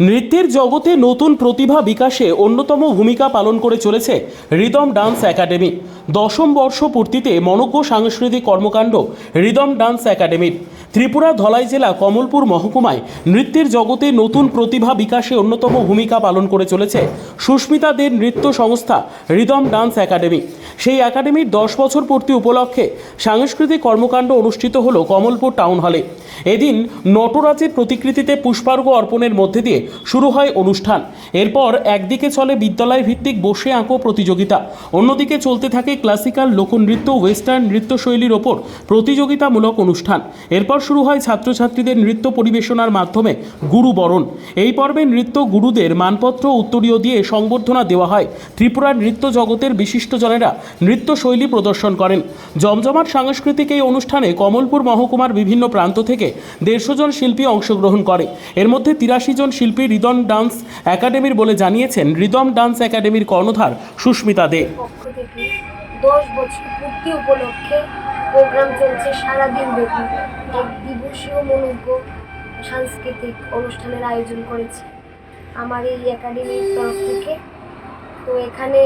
নৃত্যের জগতে নতুন প্রতিভা বিকাশে অন্যতম ভূমিকা পালন করে চলেছে রিদম ডান্স একাডেমি। দশম বর্ষ পূর্তিতে মনজ্ঞ সাংস্কৃতিক কর্মকাণ্ড রিদম ডান্স একাডেমির ত্রিপুরা ধলাই জেলা কমলপুর মহকুমায় নৃত্যের জগতে নতুন প্রতিভা বিকাশে অন্যতম ভূমিকা পালন করে চলেছে সুস্মিতা দের নৃত্য সংস্থা রিদম ডান্স একাডেমি। সেই একাডেমির দশ বছর পূর্তি উপলক্ষে সাংস্কৃতিক কর্মকাণ্ড অনুষ্ঠিত হলো কমলপুর টাউন হলে এদিন নটরাজের প্রতিকৃতিতে পুষ্পার্ঘ্য অর্পণের মধ্যে দিয়ে শুরু হয় অনুষ্ঠান। এরপর একদিকে চলে বিদ্যালয় ভিত্তিক বসে আঁকো প্রতিযোগিতা। অন্যদিকে চলতে থাকে ক্লাসিক্যাল লোকনৃত্য ওয়েস্টার্ন নৃত্যশৈলীর ওপর প্রতিযোগিতামূলক অনুষ্ঠান। এরপর শুরু হয় ছাত্রছাত্রীদের নৃত্য পরিবেশনার মাধ্যমে গুরু বরণ। এই পর্বে নৃত্য গুরুদের মানপত্র, উত্তরীয় দিয়ে সংবর্ধনা দেওয়া হয়। ত্রিপুরার নৃত্য জগতের বিশিষ্টজনেরা নৃত্যশৈলী প্রদর্শন করেন। জমজমাট সাংস্কৃতিক এই অনুষ্ঠানে কমলপুর মহকুমার বিভিন্ন প্রান্ত থেকে দেড়শো জন শিল্পী অংশগ্রহণ করে। এর মধ্যে তিরাশি জন শিল্পী রিদম ডান্স একাডেমির বলে জানিয়েছেন রিদম ডান্স একাডেমির কর্ণধার সুস্মিতা দে। প্রোগ্রাম চলছে সারাদিন ব্যাপী। এক দিবসীয় মনোজ্ঞ সাংস্কৃতিক অনুষ্ঠানের আয়োজন করেছে। আমার এই একাডেমির তরফ থেকে তো এখানে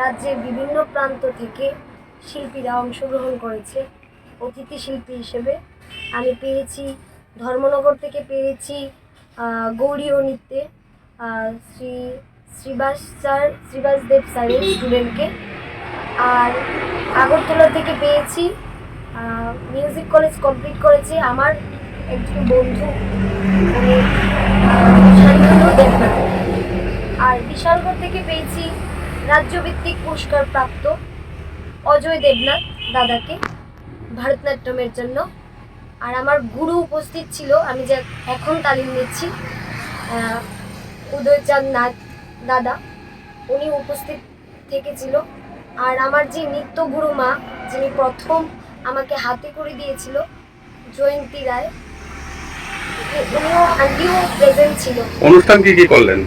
রাজ্যের বিভিন্ন প্রান্ত থেকে শিল্পীরা অংশগ্রহণ করেছে। অতিথি শিল্পী হিসেবে আমি পেয়েছি, ধর্মনগর থেকে পেয়েছি গৌরীয় নৃত্যে শ্রী শ্রীবাস স্যার, শ্রীবাস দেব স্যারের স্টুডেন্টকে আর আগরতলা থেকে পেয়েছি মিউজিক কলেজ কমপ্লিট করেছে আমার একজন বন্ধু শান্তনু দেবনাথ। আর বিশালগড় থেকে পেয়েছি রাজ্যভিত্তিক পুরস্কার প্রাপ্ত অজয় দেবনাথ দাদাকে ভারতনাট্যমের জন্য। আর আমার গুরু উপস্থিত ছিল, আমি যে এখন তালিম নিচ্ছি উদয়চাঁদ নাথ দাদা, উনি উপস্থিত থেকেছিল। আর আমার যে নিত্য গুরু মা, যিনি প্রথম আমাকে হাতে করে দিয়েছিল, জয়ন্তী রায় উনিও আন্টিও প্রেজেন্ট ছিল। অনুষ্ঠান কি কি করলেন?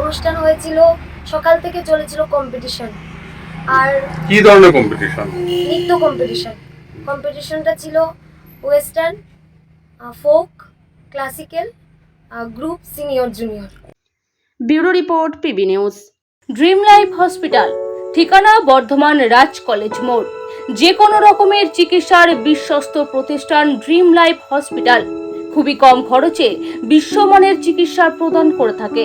অনুষ্ঠান হয়েছিল সকাল থেকে চলেছিল কম্পিটিশন আর কি ধরনের কম্পিটিশন নৃত্য কম্পিটিশন কম্পিটিশনটা ছিল western folk classical group senior junior bureau report PB news. Dream life hospital ঠিকানা বর্ধমান রাজ কলেজ মোড়। যে কোনো রকমের চিকিৎসার বিশ্বস্ত প্রতিষ্ঠান ড্রিম লাইফ হসপিটাল। খুবই কম খরচে বিশ্বমানের চিকিৎসা প্রদান করে থাকে।